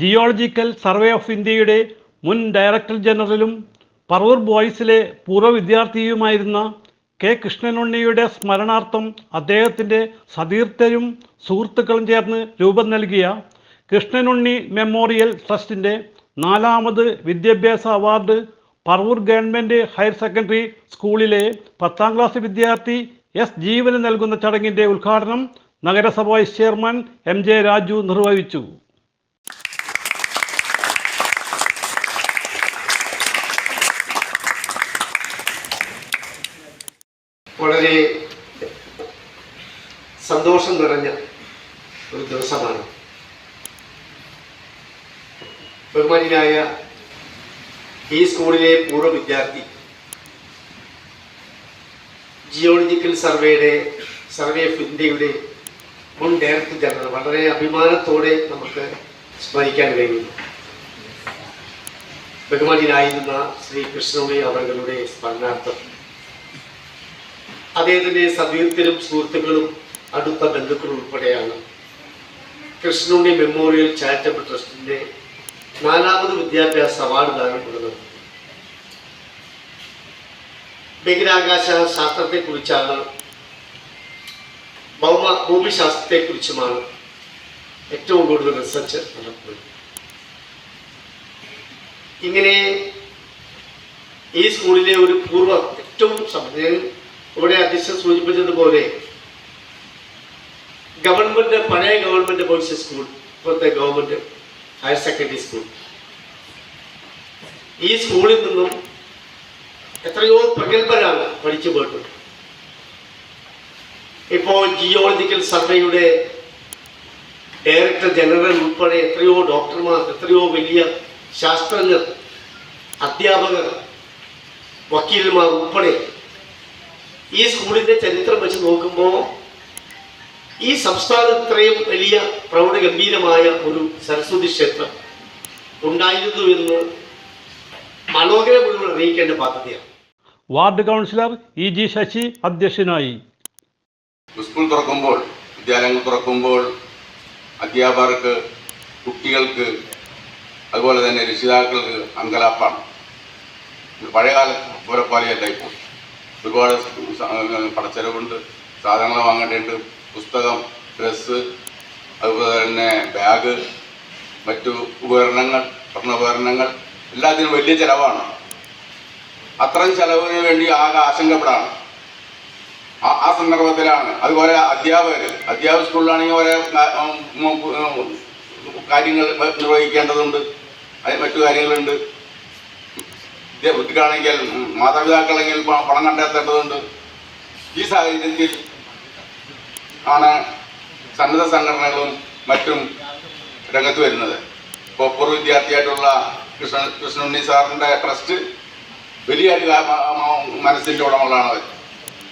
Geological survey of ഇന്ത്യയുടെ മുൻ director ജനറലും Paravur ബോയ്സിലെ പൂർവ വിദ്യാർത്ഥിയുമായിരുന്ന കെ കൃഷ്ണനുണ്ണിയുടെ സ്മരണാർത്ഥം അദ്ദേഹത്തിന്റെ സതീർത്ഥരും സുഹൃത്തുക്കളും ചേർന്ന് രൂപം നൽകിയ കൃഷ്ണനുണ്ണി മെമ്മോറിയൽ ട്രസ്റ്റിന്റെ നാലാമത് വിദ്യാഭ്യാസ award Paravur government higher secondary സ്കൂളിലെ പത്താം ക്ലാസ് വിദ്യാർത്ഥി എസ് ജീവന് നൽകുന്ന ചടങ്ങിന്റെ ഉദ്ഘാടനം നഗരസഭ vice chairman M J Raju നിർവഹിച്ചു. വളരെ സന്തോഷം നിറഞ്ഞ ഒരു ദിവസമാണ്. ബഹുമാനിയായ ഈ സ്കൂളിലെ പൂർവ വിദ്യാർത്ഥി ജിയോളജിക്കൽ സർവേയുടെ സർവേ ഓഫ് ഇന്ത്യയുടെ മുൻ ഡയറക്ടർ ജനറൽ. വളരെ അഭിമാനത്തോടെ നമുക്ക് സ്മരിക്കാൻ കഴിയുന്നു ബഹുമാനിയായിരുന്ന ശ്രീ കൃഷ്ണമണി അവരുടെ സ്മരണാർത്ഥം. അദ്ദേഹത്തിന്റെ സതീർത്ഥരും സുഹൃത്തുക്കളും അടുത്ത ബന്ധുക്കളും ഉൾപ്പെടെയാണ്. കൃഷ്ണുണ്ണി മെമ്മോറിയൽ ചാരിറ്റബിൾ ട്രസ്റ്റിന്റെ നാലാമത് വിദ്യാഭ്യാസ അവാർഡ് ദാനം കൊടുക്കുന്നത് ബഹിരാകാശ ശാസ്ത്രത്തെക്കുറിച്ചാണ് ഭൗമ ഭൂമിശാസ്ത്രത്തെക്കുറിച്ചുമാണ് ഏറ്റവും കൂടുതൽ റിസർച്ച് നടക്കുന്നത്. ഇങ്ങനെ ഈ സ്കൂളിലെ ഒരു പൂർവ ഏറ്റവും സമയം ഇവിടെ അധ്യക്ഷൻ സൂചിപ്പിച്ചതുപോലെ ഗവൺമെന്റ് പഴയ ഗവൺമെന്റ് ബോയ്സ് സ്കൂൾ ഇപ്പോഴത്തെ ഗവൺമെന്റ് ഹയർ സെക്കൻഡറി സ്കൂൾ. ഈ സ്കൂളിൽ നിന്നും എത്രയോ പ്രഗത്ഭരാണ് പഠിച്ചു പോയിട്ടുണ്ട്. ഇപ്പോൾ ജിയോളജിക്കൽ സർവേയുടെ ഡയറക്ടർ ജനറൽ ഉൾപ്പെടെ എത്രയോ ഡോക്ടർമാർ എത്രയോ വലിയ ശാസ്ത്രജ്ഞർ അധ്യാപകർ വക്കീലന്മാർ ഉൾപ്പെടെ ഈ സ്കൂളിന്റെ ചരിത്രം വെച്ച് നോക്കുമ്പോൾ ഈ സംസ്ഥാനത്ത് ഇത്രയും വലിയ പ്രൗഢഗംഭീരമായ ഒരു സരസ്വതി ക്ഷേത്രം ഉണ്ടായിരുന്നു എന്ന് മനോഹര മുഴുവൻ അറിയിക്കേണ്ട ബാധ്യതയാണ് ward councillor E G Sasi അധ്യക്ഷനായി. സ്കൂൾ തുറക്കുമ്പോൾ വിദ്യാലയങ്ങൾ തുറക്കുമ്പോൾ അധ്യാപകർക്ക് കുട്ടികൾക്ക് അതുപോലെ തന്നെ രക്ഷിതാക്കൾക്ക് അങ്കലാപ്പാണ്. പഴയകാല പോലെ പോലെയല്ല ഇപ്പോൾ ഒരുപാട് പടച്ചെലവുണ്ട്. സാധനങ്ങൾ വാങ്ങേണ്ടതുണ്ട്. പുസ്തകം ഡ്രസ്സ് അതുപോലെ തന്നെ ബാഗ് മറ്റു ഉപകരണങ്ങൾ പഠനോപകരണങ്ങൾ എല്ലാത്തിനും വലിയ ചിലവാണ്. അത്രയും ചെലവിന് വേണ്ടി ആകെ ആശങ്കപ്പെടാണ്. ആ ആ സന്ദർഭത്തിലാണ്. അതുപോലെ അധ്യാപകർ അധ്യാപക സ്കൂളിലാണെങ്കിൽ ഓരോ കാര്യങ്ങൾ നിർവഹിക്കേണ്ടതുണ്ട്. മറ്റു കാര്യങ്ങളുണ്ട്. കുട്ടിക്കാണെങ്കിൽ മാതാപിതാക്കളെങ്കിൽ പണം കണ്ടെത്തേണ്ടതുണ്ട്. ഈ സാഹചര്യത്തിൽ ആണ് സന്നദ്ധ സംഘടനകളും മറ്റും രംഗത്ത് വരുന്നത്. ഇപ്പോൾ പൂർവ വിദ്യാർത്ഥിയായിട്ടുള്ള കൃഷ്ണ കൃഷ്ണുണ്ണി സാറിന്റെ ട്രസ്റ്റ് വലിയ മനസ്സിന്റെ ഉടമകളാണ് അവർ.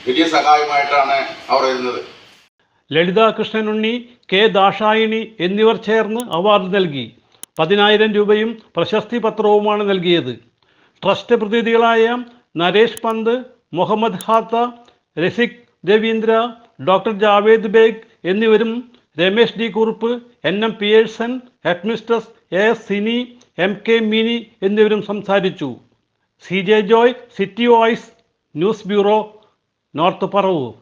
വലിയ സഹായമായിട്ടാണ് അവർ വരുന്നത്. ലളിത കൃഷ്ണനുണ്ണി കെ ദാഷായിണി എന്നിവർ ചേർന്ന് അവാർഡ് നൽകി. പതിനായിരം രൂപയും പ്രശസ്തി പത്രവുമാണ് നൽകിയത്. ട്രസ്റ്റ് പ്രതിനിധികളായ നരേഷ് പന്ത് മുഹമ്മദ് ഹാത്ത രസിക് രവീന്ദ്ര ഡോക്ടർ ജാവേദ് ബേഗ് എന്നിവരും Ramesh D Kurup N M Pearson headmistress A S Sini M K Mini എന്നിവരും സംസാരിച്ചു. C J Joy city voice news bureau north Paravur.